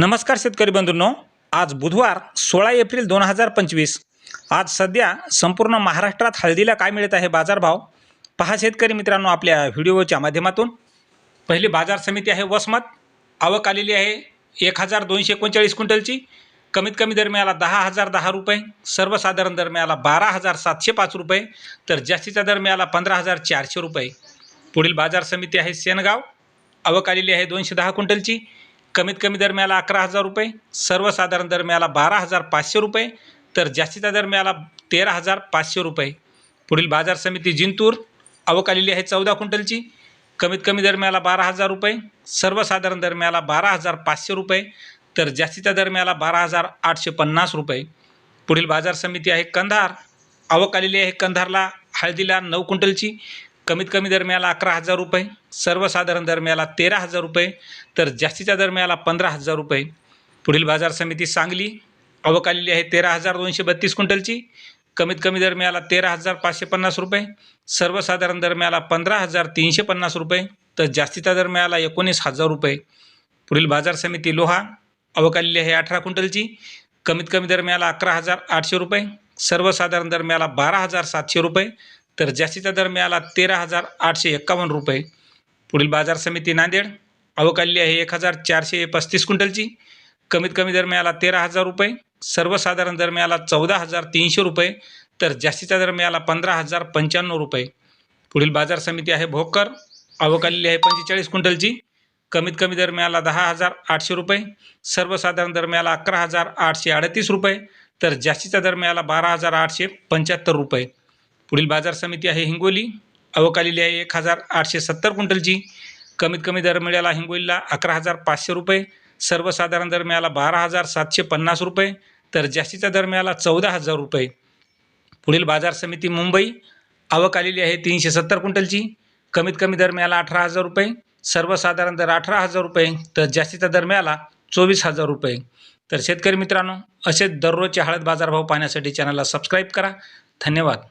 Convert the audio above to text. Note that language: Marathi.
नमस्कार शेतकरी बंधूंनो. आज बुधवार सोळा एप्रिल दोन हजार पंचवीस. आज सध्या संपूर्ण महाराष्ट्रात हळदीला काय मिळत आहे बाजारभाव? पहा शेतकरी मित्रांनो आपल्या व्हिडिओच्या माध्यमातून. पहिली बाजार समिती आहे वसमत. आवक आलेली आहे एक हजार दोनशे एकोणचाळीस क्विंटलची. कमीत कमी दरम्याला दहा हजार दहा रुपये. सर्वसाधारण दरम्याला बारा हजार सातशे पाच रुपये. तर जास्तीचा दरम्याला पंधरा हजार चारशे रुपये. पुढील बाजार समिती आहे सेनगाव. आवक आलेली आहे दोनशे दहा क्विंटलची. कमीत कमी दर मिळाला अकरा हजार रुपये सर्वसाधारण दर मिळाला बारा हजार पाचशे रुपये तर जास्तीचा दर मिळाला तेरा हजार पाचशे रुपये. पुढील बाजार समिती जिंतूर आवक आलेली आहे चौदा क्विंटलची. कमीत कमी दर मिळाला बारा हजार रुपये सर्वसाधारण दर मिळाला बारा हजार पाचशे रुपये तर जास्तीचा दर मिळाला बारा हजार आठशे पन्नास रुपये. पुढील बाजार समिती आहे कंधार आवक आलेली आहे कंधारला हळदीला नऊ क्विंटलची. कमीत कमी दरम्याला अकरा हजार रुपये सर्वसाधारण दरम्याला तेरा हजार रुपये तर जास्तीच्या दरम्याला पंधरा हजार रुपये. पुढील बाजार समिती सांगली आवक आलेली आहे तेरा हजार दोनशे बत्तीस क्विंटलची. कमीत कमी दरम्याला तेरा हजार पाचशे पन्नास रुपये सर्वसाधारण दरम्याला पंधरा हजार तीनशे पन्नास रुपये तर जास्तीचा दरम्याला एकोणीस हजार रुपये. पुढील बाजार समिती लोहा आवक आलेली आहे अठरा क्विंटलची. कमीत कमी दरम्याला अकरा हजार आठशे रुपये सर्वसाधारण दरम्याला बारा हजार सातशे रुपये तर जास्तीचा दर मिळाला तेरा हजार आठशे एक्कावन्न रुपये. पुढील बाजार समिती नांदेड. आवक आलेली आहे एक हजार चारशे पस्तीस क्विंटलची. कमीत कमी दर मिळाला तेरा हजार रुपये. सर्वसाधारण दर मिळाला चौदा हजार तीनशे रुपये. तर जास्तीचा दर मिळाला पंधरा हजार पंच्याण्णव रुपये. पुढील बाजार समिती आहे भोकर. आवक आलेली आहे पंचेचाळीस क्विंटलची. कमीत कमी दर मिळाला दहा हजार आठशे रुपये. सर्वसाधारण दर मिळाला अकरा हजार आठशे अडतीस रुपये. तर जास्तीचा दर मिळाला बारा हजार आठशे पंच्याहत्तर रुपये. पुढील बाजार समिती आहे हिंगोली. आवक आलेली आहे एक हजार आठशे सत्तर क्विंटलची. कमीत कमी दर मिळाला हिंगोलीला अकरा हजार पाचशे रुपये. सर्वसाधारण दर मिळाला बारा हजार सातशे पन्नास रुपये. तर जास्तीचा दर मिळाला चौदा हजार रुपये. पुढील बाजार समिती मुंबई. आवक आलेली आहे तीनशे सत्तर क्विंटलची. कमीत कमी दर मिळाला अठरा हजार रुपये. सर्वसाधारण दर अठरा हजार रुपये. तर जास्तीचा दर मिळाला चोवीस हजार रुपये. तर शेतकरी मित्रांनो असेच दररोजचे हळद बाजारभाव पाहण्यासाठी चॅनलला सबस्क्राईब करा. धन्यवाद.